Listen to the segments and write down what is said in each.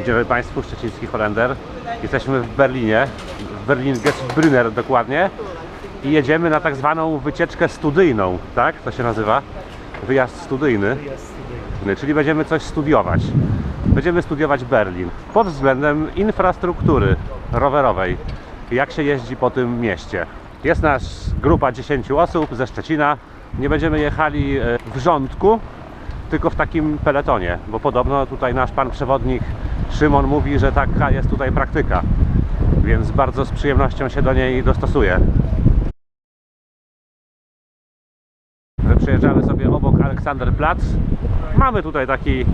Idziemy Państwu, szczeciński Holender. Jesteśmy w Berlinie, w Berlin Brunner dokładnie. I jedziemy na tak zwaną wycieczkę studyjną, tak? To się nazywa? Wyjazd studyjny. Czyli będziemy coś studiować. Będziemy studiować Berlin pod względem infrastruktury rowerowej. Jak się jeździ po tym mieście. Jest nas grupa 10 osób ze Szczecina. Nie będziemy jechali e, w rządku, tylko w takim peletonie, bo podobno tutaj nasz pan przewodnik Szymon mówi, że taka jest tutaj praktyka. Więc bardzo z przyjemnością się do niej dostosuję. My Przejeżdżamy sobie obok Aleksanderplatz. Mamy tutaj taki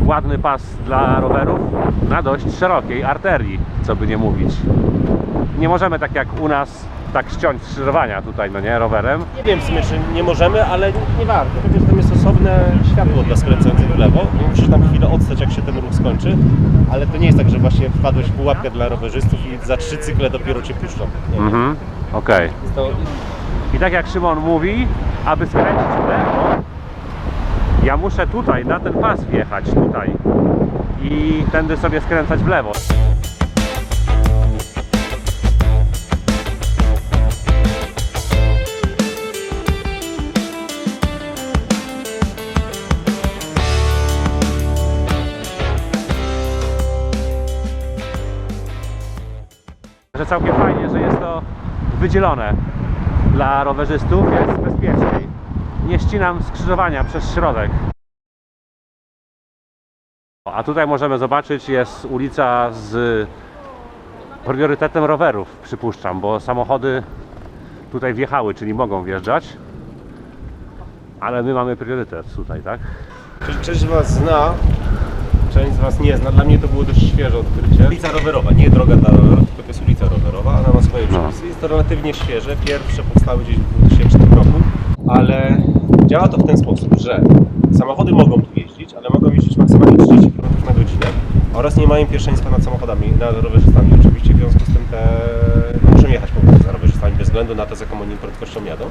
ładny pas dla rowerów na dość szerokiej arterii, co by nie mówić. Nie możemy tak jak u nas tak ściąć skrzyżowania tutaj, no nie, rowerem. Nie wiem w sumie, czy nie możemy, ale nie warto. Chociaż tam jest osobne światło dla skręcających w lewo. I musisz tam chwilę odstać, jak się ten ruch skończy. Ale to nie jest tak, że właśnie wpadłeś w pułapkę dla rowerzystów i za trzy cykle dopiero cię puszczą. Nie. Mhm, okej. To I tak jak Szymon mówi, aby skręcić w lewo, ja muszę tutaj, na ten pas wjechać, tutaj. I tędy sobie skręcać w lewo. Całkiem fajnie, że jest to wydzielone dla rowerzystów, jest bezpieczniej. Nie ścinam skrzyżowania przez środek. A tutaj możemy zobaczyć, jest ulica z priorytetem rowerów, przypuszczam, bo samochody tutaj wjechały, czyli mogą wjeżdżać. Ale my mamy priorytet tutaj, tak? Część- Część Was zna, część z Was nie zna. Dla mnie to było dość świeże odkrycie. Ulica rowerowa, nie droga dla rowerów, tylko to jest ulica rowerowa. Ona ma swoje No. przepisy. Jest to relatywnie świeże. Pierwsze powstały gdzieś w 2000 roku, ale działa to w ten sposób, że samochody mogą tu jeździć, ale mogą jeździć maksymalnie 30 km na godzinę oraz nie mają pierwszeństwa nad samochodami, nad rowerzystami. Oczywiście w związku z tym te muszą jechać po prostu za rowerzystami bez względu na to, z jaką oni prędkością jadą.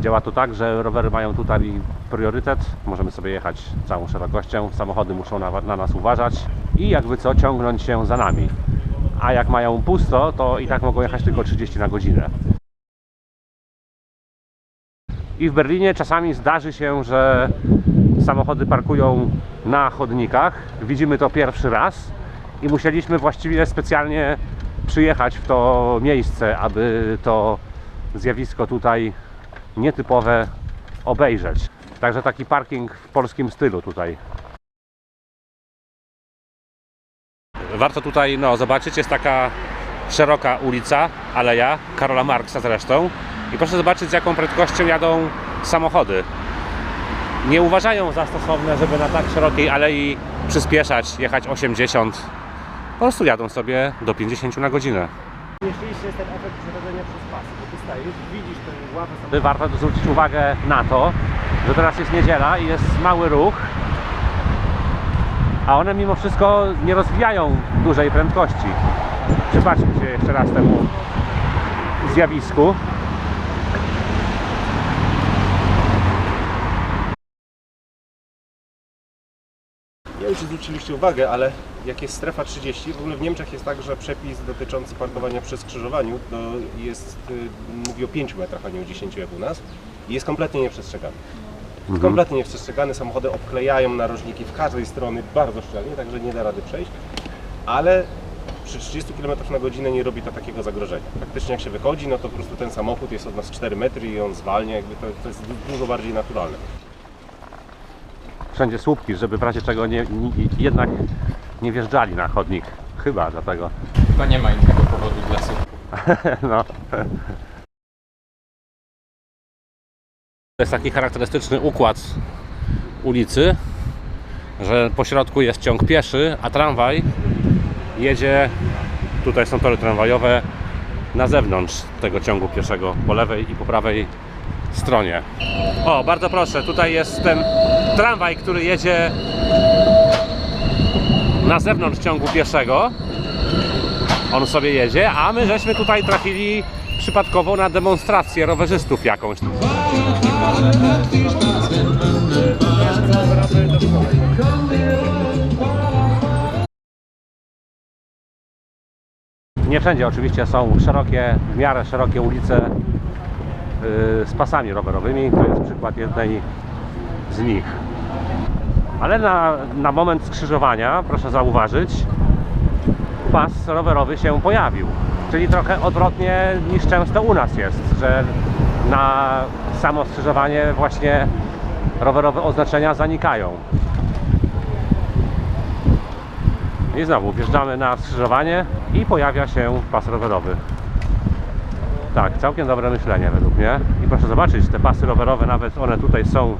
Działa to tak, że rowery mają tutaj priorytet, możemy sobie jechać całą szerokością, samochody muszą na, na nas uważać i jakby co ciągnąć się za nami. A jak mają pusto, to i tak mogą jechać tylko 30 na godzinę. I w Berlinie czasami zdarzy się, że samochody parkują na chodnikach. Widzimy to pierwszy raz i musieliśmy właściwie specjalnie przyjechać w to miejsce, aby to zjawisko tutaj nietypowe obejrzeć. Także taki parking w polskim stylu tutaj. Warto tutaj no, zobaczyć, jest taka szeroka ulica, aleja, Karola Marksa zresztą. I proszę zobaczyć, z jaką prędkością jadą samochody. Nie uważają za stosowne, żeby na tak szerokiej alei przyspieszać, jechać 80. Po prostu jadą sobie do 50 na godzinę. Jeszcze jest ten efekt przechodzenia przez pas. Ty stajesz, widzisz tę ławę Warto zwrócić uwagę na to, że teraz jest niedziela i jest mały ruch, a one mimo wszystko nie rozwijają dużej prędkości. Przypatrzmy się jeszcze raz temu zjawisku. Wiem, czy zwróciliście uwagę, ale jak jest strefa 30, w ogóle w Niemczech jest tak, że przepis dotyczący parkowania przy skrzyżowaniu to jest, y, mówi o 5 metrach, a nie o 10 jak u nas i jest kompletnie nieprzestrzegany. Jest kompletnie nieprzestrzegany, samochody obklejają narożniki w każdej strony bardzo szczelnie, także nie da rady przejść, ale przy 30 km na godzinę nie robi to takiego zagrożenia. Praktycznie jak się wychodzi, no to po prostu ten samochód jest od nas 4 metry i on zwalnia, jakby to, to jest du- dużo bardziej naturalne. Wszędzie słupki, żeby w razie czego nie, nie, jednak nie wjeżdżali na chodnik. Chyba dlatego. Chyba nie ma innego powodu dla słuchu. No. To jest taki charakterystyczny układ ulicy, że po środku jest ciąg pieszy, a tramwaj jedzie, tutaj są tory tramwajowe, na zewnątrz tego ciągu pieszego, po lewej i po prawej stronie. O, bardzo proszę, tutaj jest ten tramwaj, który jedzie na zewnątrz ciągu pieszego. On sobie jedzie, a my żeśmy tutaj trafili przypadkowo na demonstrację rowerzystów jakąś. Nie wszędzie oczywiście są szerokie, w miarę szerokie ulice yy, z pasami rowerowymi. To jest przykład jednej z nich. Ale na, na moment skrzyżowania, proszę zauważyć, pas rowerowy się pojawił. Czyli trochę odwrotnie niż często u nas jest, że na samo skrzyżowanie właśnie rowerowe oznaczenia zanikają. I znowu wjeżdżamy na skrzyżowanie i pojawia się pas rowerowy. Tak, całkiem dobre myślenie według mnie. I proszę zobaczyć, te pasy rowerowe, nawet one tutaj są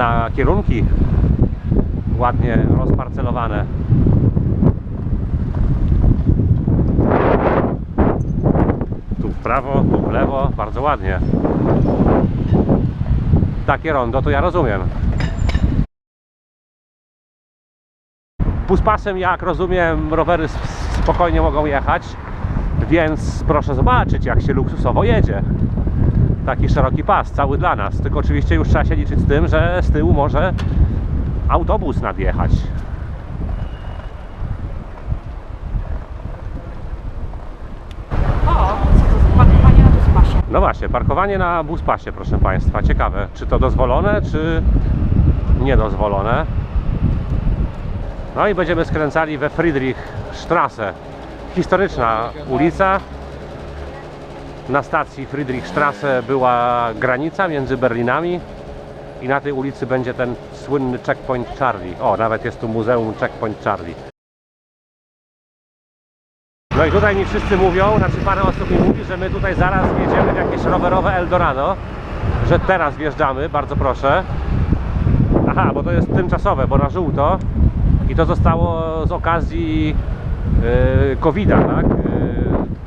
na kierunki ładnie rozparcelowane. Tu w prawo, tu w lewo, bardzo ładnie. Takie rondo to ja rozumiem. Puspasem, jak rozumiem, rowery spokojnie mogą jechać, więc proszę zobaczyć, jak się luksusowo jedzie. Taki szeroki pas, cały dla nas. Tylko oczywiście już trzeba się liczyć z tym, że z tyłu może autobus nadjechać. O, co to za parkowanie na buspasie? No właśnie, parkowanie na buspasie, proszę Państwa. Ciekawe, czy to dozwolone, czy niedozwolone. No i będziemy skręcali we Friedrichstrasse. Historyczna ulica. Na stacji Friedrichstrasse była granica między Berlinami i na tej ulicy będzie ten słynny checkpoint Charlie. O, nawet jest tu muzeum checkpoint Charlie. No i tutaj mi wszyscy mówią, znaczy parę osób mi mówi, że my tutaj zaraz wjedziemy w jakieś rowerowe Eldorado, że teraz wjeżdżamy, bardzo proszę. Aha, bo to jest tymczasowe, bo na żółto i to zostało z okazji yy, COVID-a, tak?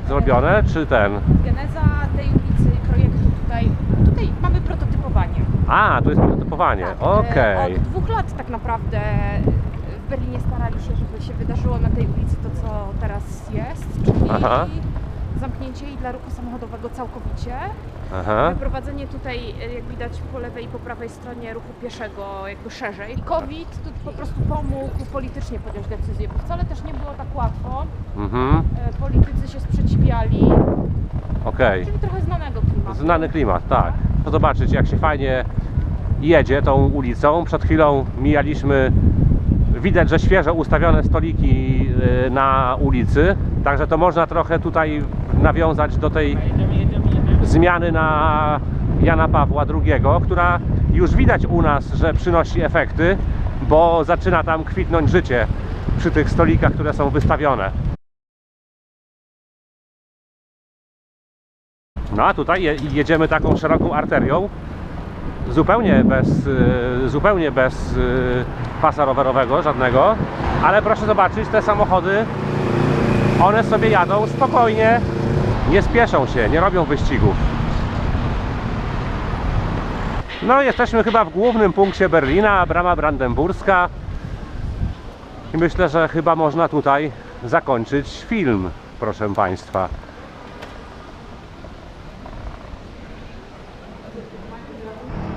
Zrobione, czy ten? Geneza tej ulicy i projektu tutaj, tutaj mamy prototypowanie. A, tu jest prototypowanie, Tak, okej. e, Od dwóch lat tak naprawdę w Berlinie starali się, żeby się wydarzyło na tej ulicy to, co teraz jest, czyli Aha. zamknięcie jej dla ruchu samochodowego całkowicie. Aha. Wyprowadzenie tutaj, e, jak widać po lewej i po prawej stronie ruchu pieszego jakby szerzej. I COVID tu po prostu pomógł politycznie podjąć decyzję, bo wcale też nie było tak łatwo. Mhm, okej. czyli trochę znanego klimatu. Znany klimat, tak. To zobaczyć, jak się fajnie jedzie tą ulicą. Przed chwilą mijaliśmy, widać, że świeżo ustawione stoliki y, na ulicy, także to można trochę tutaj nawiązać do tej zmiany na Jana Pawła II, która już widać u nas, że przynosi efekty, bo zaczyna tam kwitnąć życie przy tych stolikach, które są wystawione. No a tutaj je, jedziemy taką szeroką arterią, zupełnie bez, y, zupełnie bez y, pasa rowerowego żadnego, ale proszę zobaczyć, te samochody, one sobie jadą spokojnie, nie spieszą się, nie robią wyścigów. No jesteśmy chyba w głównym punkcie Berlina, brama brandenburska i myślę, że chyba można tutaj zakończyć film, proszę Państwa.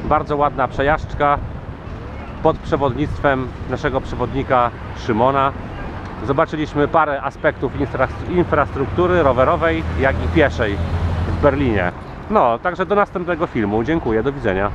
Bardzo ładna przejażdżka pod przewodnictwem naszego przewodnika Szymona. Zobaczyliśmy parę aspektów infra infrastruktury rowerowej, jak i pieszej w Berlinie. No, także do następnego filmu. Dziękuję, do widzenia.